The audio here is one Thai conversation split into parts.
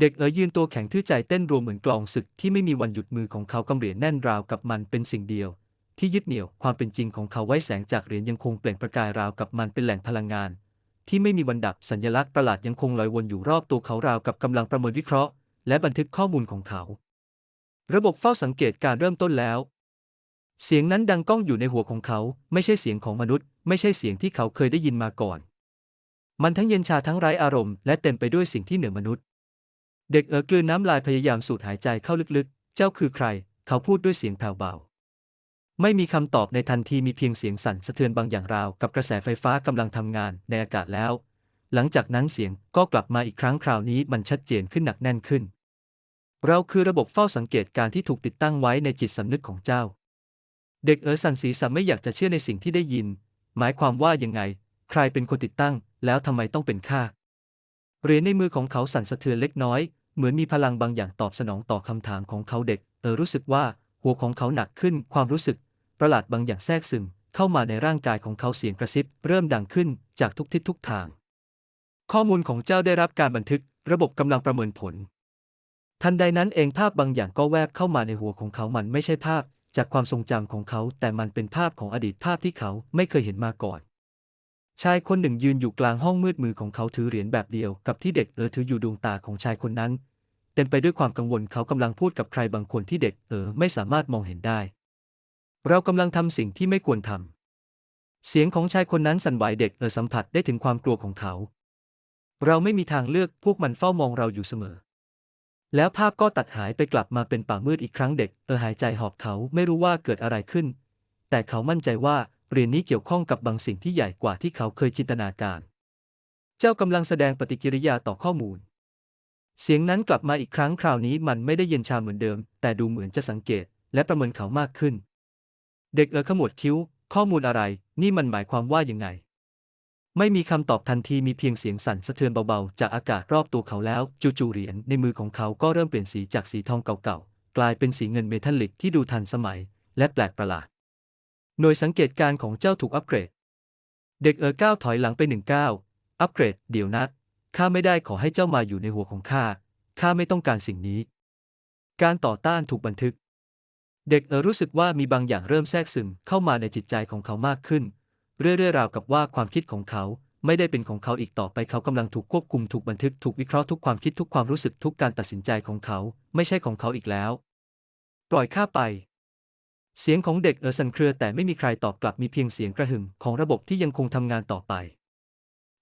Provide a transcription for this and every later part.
เด็กเอ๋ยยืนตัวแข็งทื่อใจเต้นรวมเหมือนกลองศึกที่ไม่มีวันหยุดมือของเขากำเหรียญแน่นราวกับมันเป็นสิ่งเดียว ที่ยึดเหนี่ยวความเป็นจริงของเขาไว้แสงจากเหรียญยังคงเปล่งประกายราวกับมันเป็นแหล่งพลังงาน ที่ไม่มีวันดับสัญลักษณ์ประหลาดยังคงลอยวนอยู่รอบตัวเขาราวกับกำลังประเมินวิเคราะห์ และบันทึกข้อมูลของเขา ระบบเฝ้าสังเกตการเริ่มต้นแล้ว เสียงนั้นดังก้องอยู่ในหัวของเขา ไม่ใช่เสียงของมนุษย์ ไม่ใช่เสียงที่เขาเคยได้ยินมาก่อน มันทั้งเย็นชาทั้งไร้อารมณ์และเต็มไปด้วยสิ่งที่เหนือมนุษย์ เด็กเอ๋อกลืนน้ำลายพยายามสูดหายใจเข้าลึกๆ เจ้าคือใคร เขาพูดด้วยเสียงแผ่วเบา ไม่มีคำตอบในทันทีมีเพียงเสียงสั่นสะเทือนบางอย่างราว กับกระแสไฟฟ้ากำลังทำงานในอากาศแล้ว หลังจากนั้นเสียงก็กลับมาอีกครั้งคราวนี้มันชัดเจนขึ้นหนักแน่นขึ้น เราคือระบบเฝ้าสังเกตการที่ถูกติดตั้งไว้ในจิตสำนึกของเจ้า เด็กเอ๋อสันศีรษะไม่อยากจะเชื่อในสิ่งที่ได้ยิน หมายความว่ายังไง ใครเป็นคนติดตั้ง แล้วทำไมต้องเป็นข้า เหรียญในมือของเขาสั่นสะเทือนเล็กน้อย เหมือนมีพลังบางอย่างตอบสนองต่อคำถามของเขาเด็ก เออรู้สึกว่า หัวของเขาหนักขึ้น ความรู้สึก ประหลาดบางอย่างแทรกซึมเข้ามาในร่างกายของเขาเสียงกระซิบ เริ่มดังขึ้นจากทุกทิศทุกทาง ข้อมูลของเจ้าได้รับการบันทึก ระบบกำลังประเมินผล ทันใดนั้นเองภาพบางอย่างก็แวบเข้ามาในหัวของเขามันไม่ใช่ภาพ จากความทรงจำของเขา แต่มันเป็นภาพของอดีตภาพที่เขาไม่เคยเห็นมาก่อน ชายคนหนึ่งยืนอยู่กลางห้องมืดมือของเขาถือเหรียญแบบเดียวกับที่เด็กเออถืออยู่ดวงตาของชายคนนั้น เต็มไปด้วยความกังวลเขากำลังพูดกับใครบางคนที่เด็กเออไม่สามารถมองเห็นได้ เรากำลังทำสิ่งที่ไม่ควรทำเสียงของชายคนนั้นสั่นไหวเด็กเออสัมผัสได้ถึงความกลัวของเขา เราไม่มีทางเลือกพวกมันเฝ้ามองเราอยู่เสมอ แล้วภาพก็ตัดหายไปกลับมาเป็นป่ามืดอีกครั้งเด็กเออหายใจหอบเขาไม่รู้ว่าเกิดอะไรขึ้น แต่เขามั่นใจว่า เหรียญนี้เกี่ยวข้องกับบางสิ่งที่ใหญ่กว่าที่เขาเคยจินตนาการ เจ้ากำลังแสดงปฏิกิริยาต่อข้อมูล เสียงนั้นกลับมาอีกครั้งคราวนี้มันไม่ได้เย็นชาเหมือนเดิม แต่ดูเหมือนจะสังเกต และประเมินเขามากขึ้น เด็กเออขมวดคิ้ว ข้อมูลอะไร นี่มันหมายความว่ายังไง ไม่มีคำตอบทันทีมีเพียงเสียงสั่นสะเทือนเบาๆ จากอากาศรอบตัวเขาแล้ว จู่ๆเหรียญในมือของเขาก็เริ่มเปลี่ยนสีจากสีทองเก่าๆกลายเป็นสีเงินเมทัลลิกที่ดูทันสมัย และแปลกประหลาด หน่วยสังเกตการณ์ของเจ้าถูกอัปเกรด เด็กเอ๋อก้าวถอยหลังไปหนึ่งก้าวอัปเกรด เดี๋ยวนะ ข้าไม่ได้ขอให้เจ้ามาอยู่ในหัวของข้า ข้าไม่ต้องการสิ่งนี้ การต่อต้านถูกบันทึก เด็กเอ๋อรู้สึกว่ามีบางอย่างเริ่มแทรกซึมเข้ามาในจิตใจของเขามากขึ้น เรื่อยๆราวกับว่าความคิดของเขาไม่ได้เป็นของเขาอีกต่อไปเขากำลังถูกควบคุมถูกบันทึกถูกวิเคราะห์ทุกความคิดทุกความรู้สึกทุกการตัดสินใจของเขา ไม่ใช่ของเขาอีกแล้ว ปล่อยข้าไป เสียงของเด็กเออสั่นเครือแต่ไม่มีใครตอบกลับมีเพียงเสียงกระหึ่มของระบบที่ยังคงทำงานต่อไป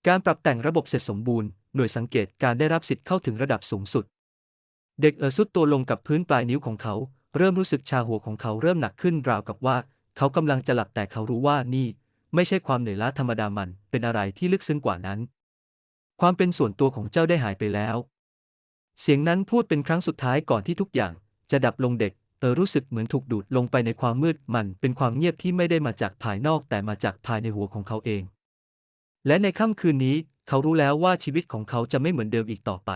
การปรับแต่งระบบเสร็จสมบูรณ์หน่วยสังเกตการได้รับสิทธิ์เข้าถึงระดับสูงสุด เด็กเออสุดตัวลงกับพื้นปลายนิ้วของเขา เริ่มรู้สึกชาหัวของเขาเริ่มหนักขึ้นราวกับว่า เขากำลังจะหลับแต่เขารู้ว่านี่ ไม่ใช่ความเหนื่อยล้าธรรมดามันเป็นอะไรที่ลึกซึ้งกว่านั้น ความเป็นส่วนตัวของเจ้าได้หายไปแล้ว เสียงนั้นพูดเป็นครั้งสุดท้ายก่อนที่ทุกอย่างจะดับลงเด็ก เออรู้สึกเหมือนถูกดูดลงไปในความมืดมันเป็นความเงียบที่ไม่ได้มาจากภายนอกแต่มาจากภายในหัวของเขาเอง และในค่ำคืนนี้ เขารู้แล้วว่าชีวิตของเขาจะไม่เหมือนเดิมอีกต่อไป